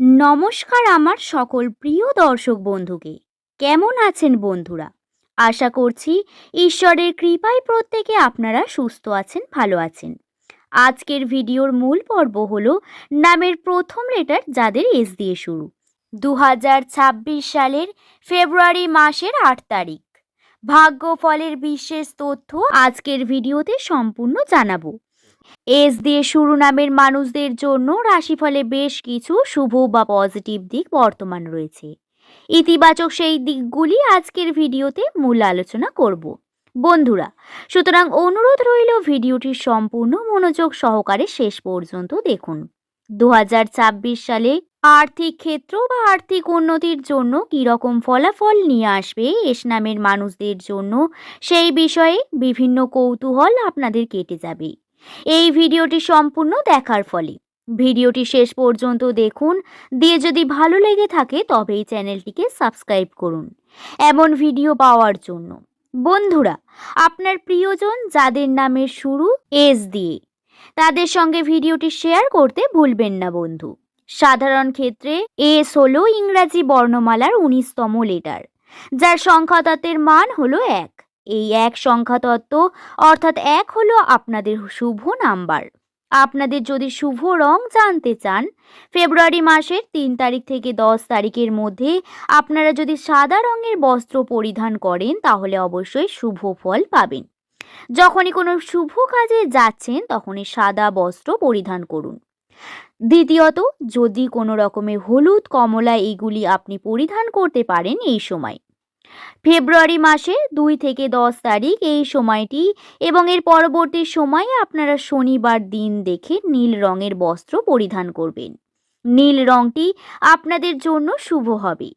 নমস্কার আমার সকল প্রিয় দর্শক বন্ধুকে। কেমন আছেন বন্ধুরা? আশা করছি ঈশ্বরের কৃপায় প্রত্যেকে আপনারা সুস্থ আছেন, ভালো আছেন। আজকের ভিডিওর মূল পর্ব হলো নামের প্রথম লেটার যাদের এস দিয়ে শুরু। দু হাজার ছাব্বিশ সালের ফেব্রুয়ারি মাসের আট তারিখ। ভাগ্যফলের বিশেষ তথ্য আজকের ভিডিওতে সম্পূর্ণ জানাব। এস দিয়ে শুরু নামের মানুষদের জন্য রাশিফলে বেশ কিছু শুভ বা পজিটিভ দিক বর্তমান রয়েছে। ইতিবাচক সেই দিকগুলি আজকের ভিডিওতে মূল আলোচনা করব। বন্ধুরা, সুতরাং অনুরোধ রইল ভিডিওটি সম্পূর্ণ মনোযোগ সহকারে শেষ পর্যন্ত দেখুন। দু হাজার ছাব্বিশ সালে আর্থিক ক্ষেত্র বা আর্থিক উন্নতির জন্য কীরকম ফলাফল নিয়ে আসবে এস নামের মানুষদের জন্য, সেই বিষয়ে বিভিন্ন কৌতূহল আপনাদের কেটে যাবে। এই ভিডিওটি সম্পূর্ণ দেখার ফলে। ভিডিওটি শেষ পর্যন্ত দেখুন, দিয়ে যদি ভালো লেগে থাকে তবে এই চ্যানেলটিকে সাবস্ক্রাইব করুন। এমন ভিডিও পাওয়ার জন্য। বন্ধুরা, আপনার প্রিয়জন যাদের নামের শুরু এস দিয়ে তাদের সঙ্গে ভিডিওটি শেয়ার করতে ভুলবেন না, বন্ধু। সাধারণ ক্ষেত্রে এস হলো ইংরাজি বর্ণমালার উনিশতম লেটার, যার সংখ্যাতত্ত্বের মান হলো এক। এই এক সংখ্যাতত্ত্ব, অর্থাৎ এক হলো আপনাদের শুভ নাম্বার। আপনাদের যদি শুভ রং জানতে চান, ফেব্রুয়ারি মাসের তিন তারিখ থেকে দশ তারিখের মধ্যে আপনারা যদি সাদা রঙের বস্ত্র পরিধান করেন, তাহলে অবশ্যই শুভ ফল পাবেন। যখনই কোনো শুভ কাজে যাচ্ছেন, তখনই সাদা বস্ত্র পরিধান করুন। দ্বিতীয়ত, যদি কোনো রকমের হলুদ, কমলা এগুলি আপনি পরিধান করতে পারেন এই সময়। ফেব্রুয়ারি মাসে দুই থেকে দশ তারিখ এই সময়টি এবং এর পরবর্তী সময়ে আপনারা শনিবার দিন দেখে নীল রঙের বস্ত্র পরিধান করবেন। নীল রংটি আপনাদের জন্য শুভ হবে।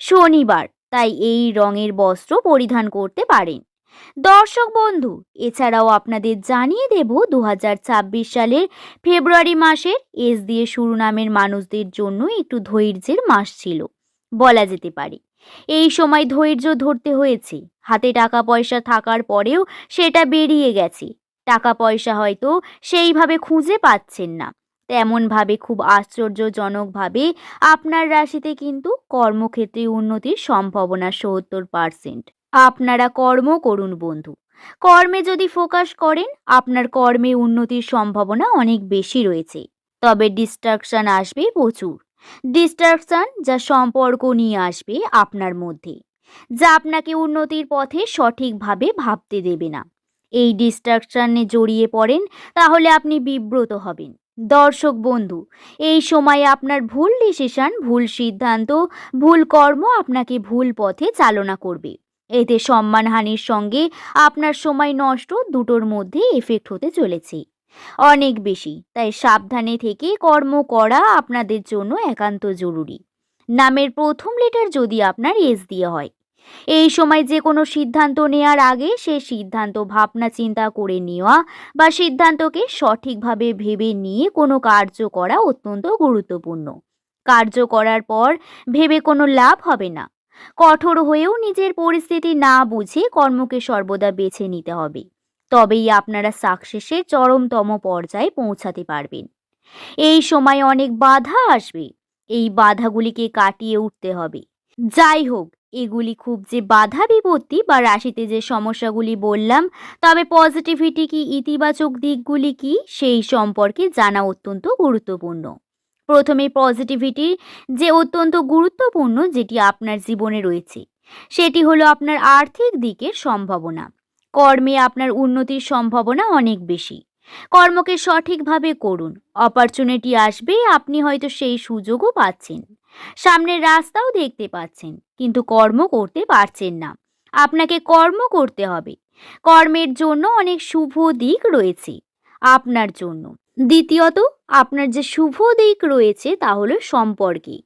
শনিবার, তাই এই রঙের বস্ত্র পরিধান করতে পারেন। দর্শক বন্ধু, এছাড়াও আপনাদের জানিয়ে দেব দু হাজার ছাব্বিশ সালের ফেব্রুয়ারি মাসের এস দিয়ে শুরু নামের মানুষদের জন্য একটু ধৈর্যের মাস ছিল, বলা যেতে পারে। এই সময় ধৈর্য ধরতে হয়েছে, হাতে টাকা পয়সা থাকার পরেও সেটা বেরিয়ে গেছে। টাকা পয়সা হয়তো সেইভাবে খুঁজে পাচ্ছেন না, তেমনভাবে খুব আশ্চর্যজনকভাবে আপনার রাশিতে কিন্তু কর্মক্ষেত্রে উন্নতির সম্ভাবনা সত্তর পার্সেন্ট। আপনারা কর্ম করুন বন্ধু। কর্মে যদি ফোকাস করেন, আপনার কর্মে উন্নতির সম্ভাবনা অনেক বেশি রয়েছে। তবে ডিস্ট্রাকশন আসবে প্রচুর। ডিস্ট্রাকশন যা সম্পর্ক নিয়ে আসবে আপনার মধ্যে, যা আপনাকে উন্নতির পথে সঠিকভাবে ভাবতে দেবে না। এই ডিস্ট্রাকশনে জড়িয়ে পড়েন, তাহলে আপনি বিব্রত হবেন। দর্শক বন্ধু, এই সময়ে আপনার ভুল ডিসিশন, ভুল সিদ্ধান্ত, ভুল কর্ম আপনাকে ভুল পথে চালনা করবে। এতে সম্মানহানির সঙ্গে আপনার সময় নষ্ট দুটোর মধ্যে এফেক্ট হতে চলেছে। অনেক বেশি, তাই সাবধানে থেকে কর্ম করা আপনাদের জন্য একান্ত জরুরি। নামের প্রথম লেটার যদি আপনার এস দিয়ে হয়। এই সময় যে কোনো সিদ্ধান্ত নেওয়ার আগে সে সিদ্ধান্ত, ভাবনা চিন্তা করে নেওয়া বা সিদ্ধান্তকে সঠিকভাবে ভেবে নিয়ে কোনো কার্য করা অত্যন্ত গুরুত্বপূর্ণ। কার্য করার পর ভেবে কোনো লাভ হবে না। কঠোর হয়েও নিজের পরিস্থিতি না বুঝে কর্মকে সর্বদা বেছে নিতে হবে। তবেই আপনারা সাকসেসের চরমতম পর্যায়ে পৌঁছাতে পারবেন। এই সময় অনেক বাধা আসবে। এই বাধাগুলিকে কাটিয়ে উঠতে হবে। যাই হোক, এগুলি খুব যে বাধা বিপত্তি বা রাশিতে যে সমস্যাগুলি বললাম, তবে পজিটিভিটি কি ইতিবাচক দিকগুলি কি, সেই সম্পর্কে জানা অত্যন্ত গুরুত্বপূর্ণ। প্রথমে পজিটিভিটির যে অত্যন্ত গুরুত্বপূর্ণ যেটি আপনার জীবনে রয়েছে, সেটি হলো আপনার আর্থিক দিকের সম্ভাবনা। কর্মে আপনার উন্নতির সম্ভাবনা অনেক বেশি। কর্মকে সঠিকভাবে করুন। অপরচুনিটি আসবে, আপনি হয়তো সেই সুযোগও পাচ্ছেন। সামনের রাস্তাও দেখতে পাচ্ছেন, কিন্তু কর্ম করতে পারছেন না। আপনাকে কর্ম করতে হবে। কর্মের জন্য অনেক শুভ দিক রয়েছে আপনার জন্য। দ্বিতীয়ত, আপনার যে শুভ দিক রয়েছে তা হলো সম্পর্কে।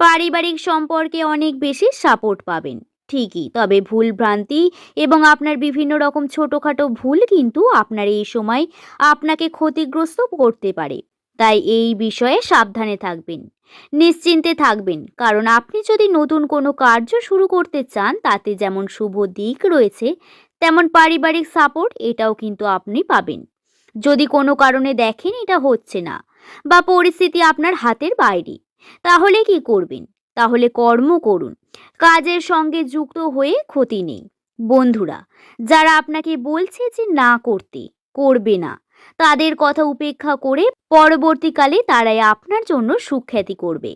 পারিবারিক সম্পর্কে অনেক বেশি সাপোর্ট পাবেন, ঠিকই, তবে ভুল ভ্রান্তি এবং আপনার বিভিন্ন রকম ছোটোখাটো ভুল কিন্তু আপনার এই সময় আপনাকে ক্ষতিগ্রস্ত করতে পারে। তাই এই বিষয়ে সাবধানে থাকবেন, নিশ্চিন্তে থাকবেন, কারণ আপনি যদি নতুন কোনো কার্য শুরু করতে চান, তাতে যেমন শুভ দিক রয়েছে, তেমন পারিবারিক সাপোর্ট এটাও কিন্তু আপনি পাবেন। যদি কোনো কারণে দেখেন এটা হচ্ছে না বা পরিস্থিতি আপনার হাতের বাইরে, তাহলে কি করবেন? তাহলে কর্ম করুন। কাজের সঙ্গে যুক্ত হয়ে ক্ষতি নেই। বন্ধুরা, যারা আপনাকে বলছে যে না করতে, করবে না, তাদের কথা উপেক্ষা করে পরবর্তীকালে তারাই আপনার জন্য সুখ্যাতি করবে।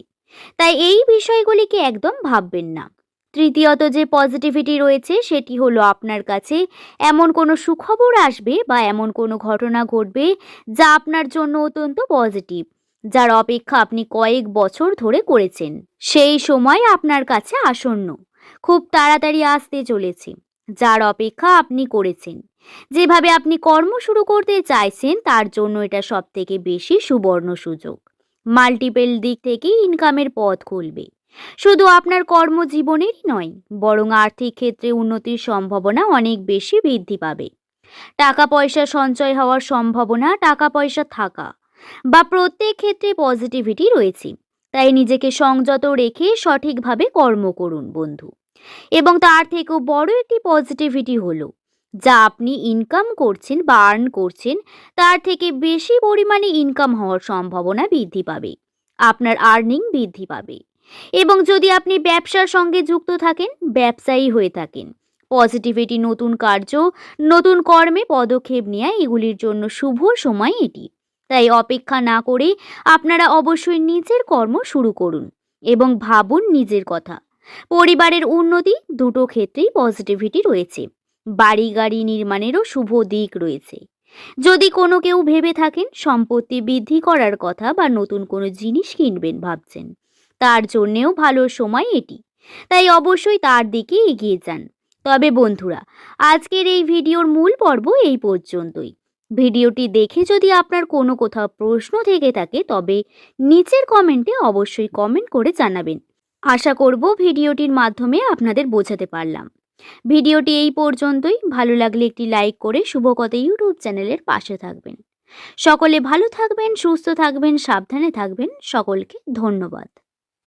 তাই এই বিষয়গুলিকে একদম ভাববেন না। তৃতীয়ত যে পজিটিভিটি রয়েছে সেটি হলো আপনার কাছে। এমন কোনো সুখবর আসবে বা এমন কোনো ঘটনা ঘটবে যা আপনার জন্য অত্যন্ত পজিটিভ যার অপেক্ষা আপনি কয়েক বছর ধরে করেছেন। সেই সময় আপনার কাছে আসন্ন, খুব তাড়াতাড়ি আসতে চলেছে, যার অপেক্ষা আপনি করেছেন। যেভাবে আপনি কর্ম শুরু করতে চাইছেন, তার জন্য এটা সব থেকে বেশি সুবর্ণ সুযোগ। মাল্টিপল দিক থেকে ইনকামের পথ খুলবে। শুধু আপনার কর্মজীবনেরই নয়, বরং আর্থিক ক্ষেত্রে উন্নতির সম্ভাবনা অনেক বেশি বৃদ্ধি পাবে। টাকা পয়সা সঞ্চয় হওয়ার সম্ভাবনা টাকা পয়সা থাকা বা প্রত্যেক ক্ষেত্রে পজিটিভিটি রয়েছে, তাই নিজেকে সংযত রেখে সঠিকভাবে কর্ম করুন, বন্ধু। এবং তার থেকেও বড় একটি পজিটিভিটি হলো, যা আপনি ইনকাম করছেন বা আর্ন করছেন, তার থেকে বেশি পরিমাণে ইনকাম হওয়ার সম্ভাবনা বৃদ্ধি পাবে। আপনার আর্নিং বৃদ্ধি পাবে। এবং যদি আপনি ব্যবসার সঙ্গে যুক্ত থাকেন, ব্যবসায়ী হয়ে থাকেন। পজিটিভিটি নতুন কার্য, নতুন কর্মে পদক্ষেপ নেওয়া এগুলির জন্য শুভ সময় এটি। তাই অপেক্ষা না করে আপনারা অবশ্যই নিজের কর্ম শুরু করুন এবং ভাবুন নিজের কথা। পরিবারের উন্নতি দুটো ক্ষেত্রেই পজিটিভিটি রয়েছে। বাড়ি গাড়ি নির্মাণেরও শুভ দিক রয়েছে। যদি কোনো কেউ ভেবে থাকেন সম্পত্তি বৃদ্ধি করার কথা বা নতুন কোনো জিনিস কিনবেন ভাবছেন তার জন্যেও ভালো সময় এটি। তাই অবশ্যই তার দিকে এগিয়ে যান। তবে বন্ধুরা, আজকের এই ভিডিওর মূল পর্ব এই পর্যন্তই। ভিডিওটি দেখে যদি আপনার কোনো কোথাও প্রশ্ন থেকে থাকে, তবে নিচের কমেন্টে অবশ্যই কমেন্ট করে জানাবেন। আশা করব ভিডিওটির মাধ্যমে আপনাদের বোঝাতে পারলাম। ভিডিওটি এই পর্যন্তই। ভালো লাগলে একটি লাইক করে শুভকথা ইউটিউব চ্যানেলের পাশে থাকবেন। সকলে ভালো থাকবেন, সুস্থ থাকবেন, সাবধানে থাকবেন। সকলকে ধন্যবাদ।